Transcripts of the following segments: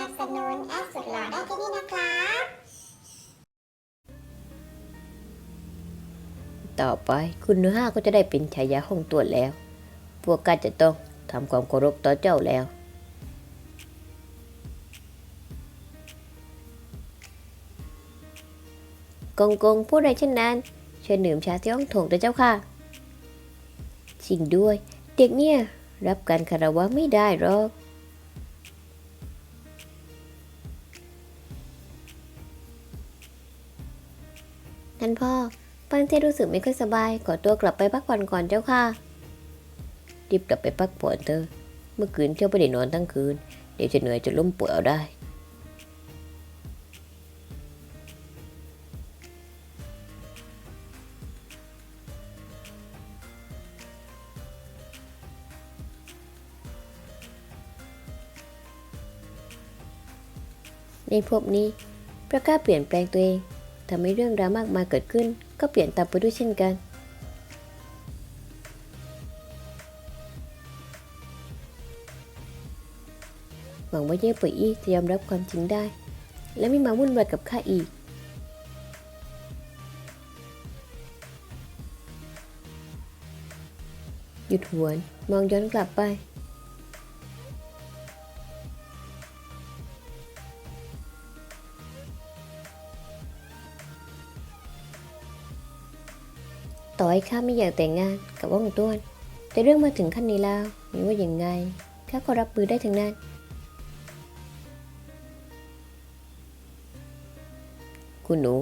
นับสนุนแอดสุดหล่อได้ที่นี่นะครับต่อไปคุณเนื้อห้าก็จะได้เป็นชายาห้องตัวจแล้ว พวกกันจะต้องทำความเคารพต่อเจ้าแล้ว กงกงพูดอะไรเช่นนั้นเชิญดื่มชาที่ห้องโถงต่เจ้าค่ะจริงด้วย เด็กเนี่ย รับการคารวะไม่ได้หรอก ท่านพ่อปังเทรู้สึกไม่ค่อยสบาย ขอตัวกลับไปพักผ่อนก่อนเจ้าค่ะรีบกลับไปพักผ่อนเถอะเมื่อคืนเจ้าไม่ได้นอนทั้งคืน เดี๋ยวจะเหนื่อยจนล้มป่วยเอาได้ในภพนี้ ประกล้าเปลี่ยนแปลงตัวเอง ทำให้เรื่องราวมากมายเกิดขึ้น ก็เปลี่ยนตามไปด้วยเช่นกัน หวังว่าเย่เป่ยอี้จะยอมรับความจริงได้ และไม่มาวุ่นวายกับข้าอีก หยุดหวน มองย้อนกลับไป ต่อให้ข้าไม่อยากแต่งงานกับว่องต้วน แต่เรื่องมาถึงขั้นนี้แล้วไม่ว่าอย่างไงข้าก็รับมือได้ทั้งนั้น คุณหนู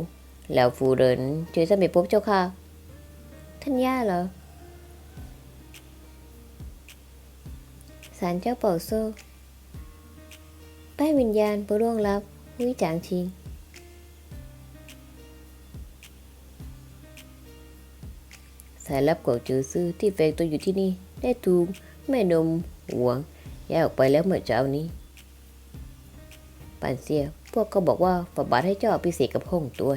แล้วฟูเรินช่วยสมัยพบเจ้าค่ะ ท่านย่าเหรอสารเจ้าเป่าโซ่ป้ายวิญญาณผู้ร่วงลับผู้จางชิง สายลับของจือซื่อที่แฝงตัวอยู่ที่นี่ ได้ถูกแม่นมหวงย้ายออกไปแล้วเมื่อเช้านี้ปานเสีย พวกเขาบอกว่าฝาบาทให้เจ้าอภิเศษกับห้องตัว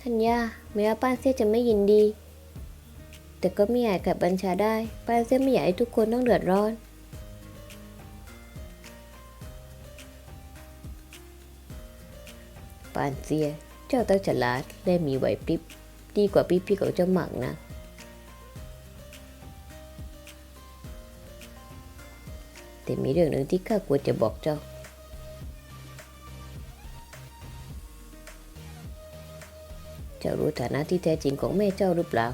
ท่านย่าแม้ว่าป้านเสียจะไม่ยินดี แต่ก็ไม่อยากกับบัญชาได้ ป้านเสียไม่อยากให้ทุกคนต้องเดือดร้อน ปานเซีย เจ้าต้องฉลาดและมีไหวพริบ ดีกว่าพี่ๆของเจ้าหมักนะ แต่มีเรื่องหนึ่งที่ข้าควรจะบอกเจ้า เจ้ารู้ฐานะที่แท้จริงของแม่เจ้าหรือเปล่า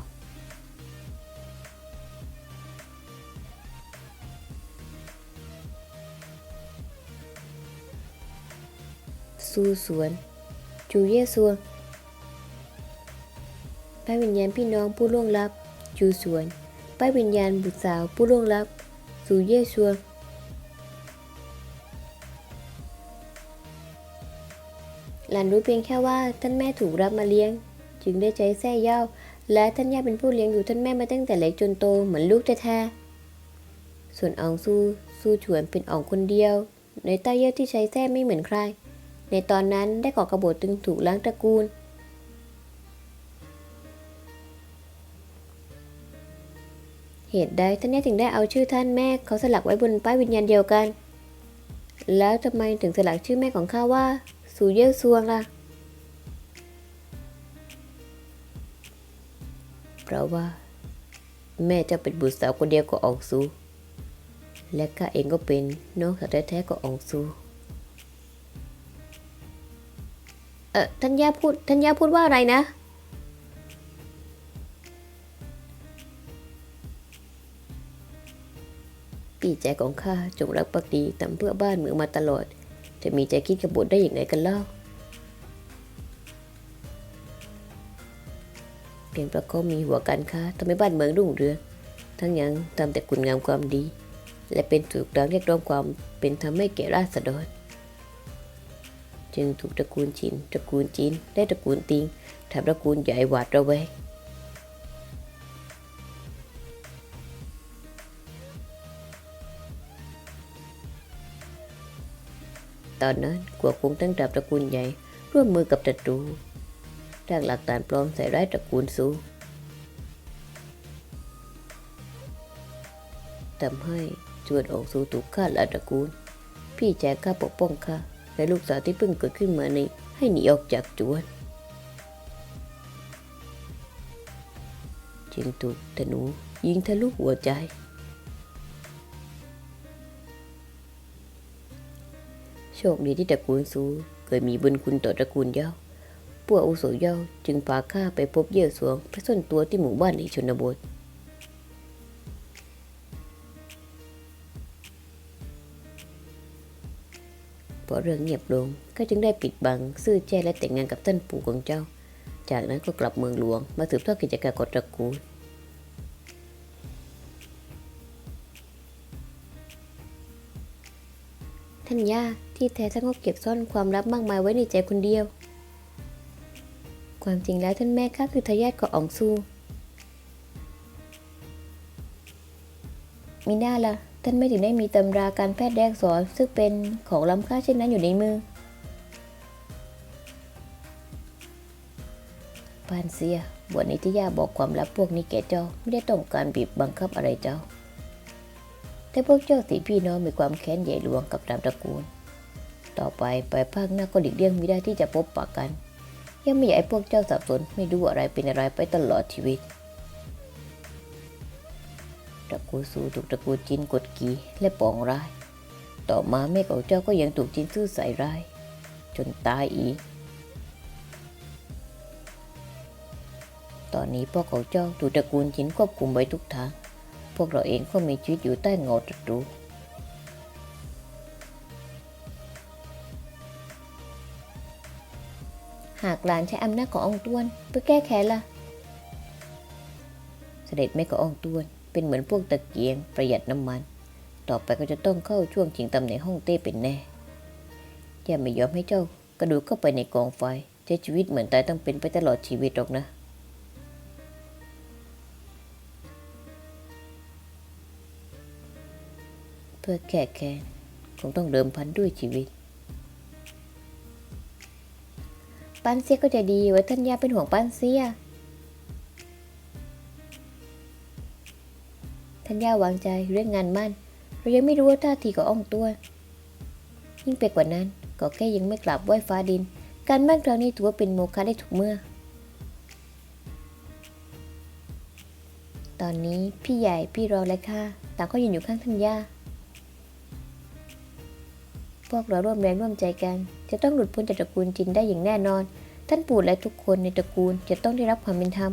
สู้สวน จูเยซัวป้ายวิญญาณพี่น้องผู้ล่วงลับจูสวนป้ายวิญญาณบุตรสาวผู้ล่วงลับสูเยซัวหลานรู้เพียงแค่ว่าท่านแม่ถูกรับมาเลี้ยง จึงได้ใจแท้เย่าและท่านย่าเป็นผู้เลี้ยงดูท่านแม่มาตั้งแต่เล็กจนโตเหมือนลูกแท้ๆส่วนอองซูซูฉวนเป็นอองคนเดียว ในใต้เย่าที่ใช้แท้ไม่เหมือนใคร ในตอนนั้นได้ก่อกระบฏตึงถูกล้างตระกูล เหตุใดท่านนี่ถึงได้เอาชื่อท่านแม่เขาสลักไว้บนป้ายวิญญาณเดียวกัน แล้วทำไมถึงสลักชื่อแม่ของข้าว่า สูเย่ซวงล่ะ เพราะว่า แม่จะเป็นบุตรสาวคนเดียวกับอองซู และข้าเองก็เป็นน้องสาวแท้ๆของอองซู ออท่านย่าพูดท่านย่าพูดว่าอะไรนะ ปีใจของข้าจงรักภักดีทำเพื่อบ้านเมืองมาตลอด จะมีใจคิดกบฏได้อย่างไรกันเล่าเพียงเพราะเขามีหัวการค้าทำให้บ้านเมืองรุ่งเรืองทั้งยังทำแต่คุณงามความดี และเป็นถูกร้องเรียกร้องความเป็นธรรมให้แก่ราษฎร จึงถูกตระกูลชินตระกูลจีนและตระกูลติงทำตระกูลใหญ่หวาดระแวงตอนนั้นกัวคงตั้งดาบตระกูลใหญ่ ร่วมมือกับศัตรูสร้างหลักฐานปลอมใส่ร้ายตระกูลซูทำให้จวนออกสู่ถูกฆ่าและตระกูล พี่แจกข้าปกป้องข้า และลูกสาวที่เพิ่งเกิดขึ้นมานี้ให้หนีออกจากจวนจึงถูกธนูยิงทะลุหัวใจ โชคดีที่ตระกูลซูเคยมีบุญคุณต่อตระกูลเย้าพวกอุโสเย้าจึงพาข้าไปพบเย่อสวงพระส้นตัวที่หมู่บ้านในชนบท พอเรื่องเงียบลงก็จึงได้ปิดบังซื่อแจ้และแต่งงานกับท่านปู่ของเจ้า จากนั้นก็กลับเมืองหลวงมาสืบทอดกิจการของตระกูลท่านย่าที่แท้ท่านก็เก็บซ่อนความลับมากมายไว้ในใจคนเดียว ความจริงแล้วท่านแม่ข้าคือทายาทของอองซูมีหน้าละ ท่านไม่ถึงได้มีตำราการแพทย์แดกสอนซึ่งเป็นของล้ำค่าเช่นนั้นอยู่ในมือปานเสียบทนี้ที่ย่าบอกความลับพวกนี้แก่เจ้าไม่ได้ต้องการบีบบังคับอะไรเจ้า แต่พวกเจ้าสีพี่น้องมีความแค้นใหญ่หลวงกับตามตระกูล ต่อไปไปภาคหน้าก็หลีกเลี่ยงไม่ได้ที่จะพบปะกันยังไม่อยากให้พวกเจ้าสับสนไม่รู้อะไรเป็นอะไรไปตลอดชีวิต ตระกูลสูถูกตระกูลจินกดขี่และปองร้าย ต่อมาแม่ของเจ้าก็ยังถูกจินซื่อใส่ร้าย จนตายอีก ตอนนี้พ่อของเจ้าถูกตระกูลจินควบคุมไว้ทุกทาง พวกเราเองก็มีชีวิตอยู่ใต้เงาตระกูลหากหลานใช้อำนาจขององค์ต้วน เพื่อแก้แค้นล่ะ เสด็จแม่ขององค์ต้วน เป็นเหมือนพวกตะเกียงประหยัดน้ำมัน ต่อไปก็จะต้องเข้าช่วงชิงตำแหน่งห้องเต้เป็นแน่ย่าไม่ยอมให้เจ้ากระโดดเข้าไปในกองไฟใช้ชีวิตเหมือนตายต้องเป็นไปตลอดชีวิตหรอกนะ เพื่อแก้แค้นคงต้องเดิมพันด้วยชีวิตปานเซียก็จะดีไว้ท่านยาเป็นห่วงปานเซีย ท่านย่าวางใจเรื่องงานมั่น เรายังไม่รู้ว่าท่าทีของอ่องตัว ยิ่งไปกว่านั้นก็แค่ยังไม่กลับไหว้ฟ้าดิน การมั่นครั้งนี้ถือว่าเป็นโมฆะได้ทุกเมื่อ ตอนนี้พี่ใหญ่พี่รองและข้าต่างก็ยืนอยู่ข้างท่านย่าพวกเราร่วมแรงร่วมใจกัน จะต้องหลุดพ้นจากตระกูลจินได้อย่างแน่นอน ท่านปู่และทุกคนในตระกูลจะต้องได้รับความเป็นธรรม